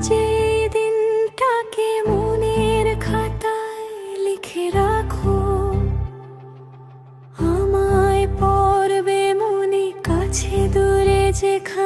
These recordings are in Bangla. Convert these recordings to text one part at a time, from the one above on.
যে দিনটাকে খাতায় লিখে রাখো। আমায় দূরে যেখানে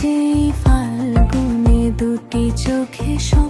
যেই ফাল্গুনে দুটি চোখে সব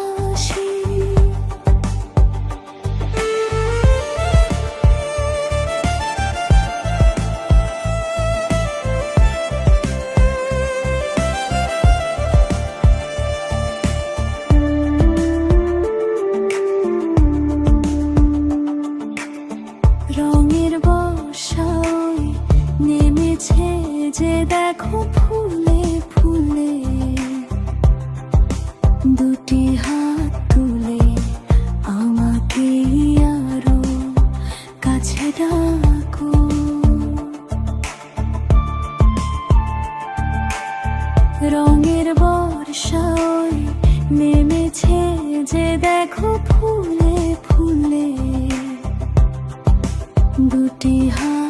কাছে ডাকো রঙের নেমেছে যে দেখো দুটি হাত